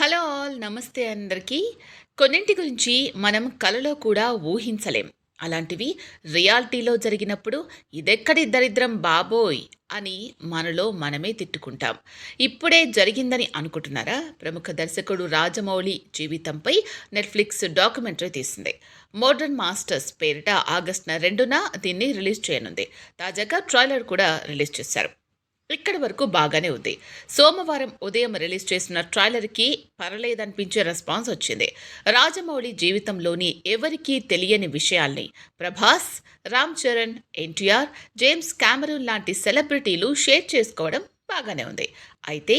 Hello all నమస్తే అందరికీ. కొన్నింటి గురించి మనం కలలో కూడా ఊహించలేం. అలాంటివి రియాలిటీలో జరిగినప్పుడు ఇదెక్కడి దరిద్రం బాబోయ్ అని మనలో మనమే తిట్టుకుంటాం. ఇప్పుడే జరిగిందని అనుకుంటున్నారా? ప్రముఖ దర్శకుడు రాజమౌళి జీవితంపై నెట్ఫ్లిక్స్ డాక్యుమెంటరీ తీసింది. మోడర్న్ మాస్టర్స్ పేరిట ఆగస్టున రెండున దీన్ని రిలీజ్ చేయనుంది. తాజాగా ట్రైలర్ కూడా రిలీజ్ చేశారు. ఇక్కడి వరకు బాగానే ఉంది. సోమవారం ఉదయం రిలీజ్ చేసిన ట్రైలర్కి పర్లేదనిపించే రెస్పాన్స్ వచ్చింది. రాజమౌళి జీవితంలోని ఎవరికీ తెలియని విషయాల్ని ప్రభాస్ రామ్ చరణ్ ఎన్టీఆర్ జేమ్స్ కామరూన్ లాంటి సెలబ్రిటీలు షేర్ చేసుకోవడం బాగానే ఉంది. అయితే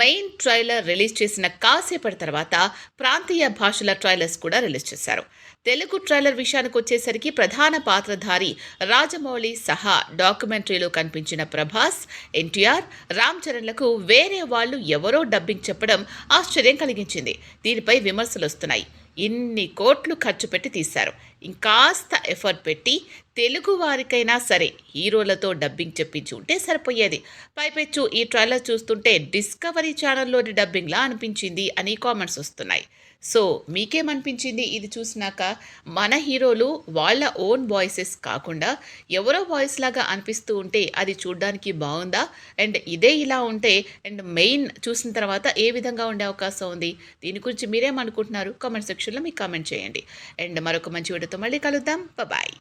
మెయిన్ ట్రైలర్ రిలీజ్ చేసిన కాసేపటి తర్వాత ప్రాంతీయ భాషల ట్రైలర్స్ కూడా రిలీజ్ చేశారు. తెలుగు ట్రైలర్ విషయానికి వచ్చేసరికి ప్రధాన పాత్రధారి రాజమౌళి సహా డాక్యుమెంటరీలో కనిపించిన ప్రభాస్ ఎన్టీఆర్ రామ్ చరణ్లకు వేరే వాళ్ళు ఎవరో డబ్బింగ్ చెప్పడం ఆశ్చర్యం కలిగించింది. దీనిపై విమర్శలు వస్తున్నాయి. ఇన్ని కోట్లు ఖర్చు పెట్టి తీశారు. ఇంకాస్త ఎఫర్ట్ పెట్టి తెలుగు వారికైనా సరే హీరోలతో డబ్బింగ్ చెప్పించి ఉంటే సరిపోయేది. పైపెచ్చు ఈ ట్రైలర్ చూస్తుంటే డిస్కవరీ ఛానల్లోని డబ్బింగ్లా అనిపించింది అని కామెంట్స్ వస్తున్నాయి. సో మీకేమనిపించింది ఇది చూసినాక? మన హీరోలు వాళ్ళ ఓన్ వాయిసెస్ కాకుండా ఎవరో వాయిస్ లాగా అనిపిస్తూ ఉంటే అది చూడడానికి బాగుందా? అండ్ ఇదే ఇలా ఉంటే అండ్ మెయిన్ చూసిన తర్వాత ఏ విధంగా ఉండే అవకాశం ఉంది? దీని గురించి మీరేమనుకుంటున్నారు? కామెంట్ సెక్షన్ సెక్షన్లో మీకు కామెంట్ చేయండి. అండ్ మరొక మంచి వీడియోతో మళ్ళీ కలుద్దాం. బాయ్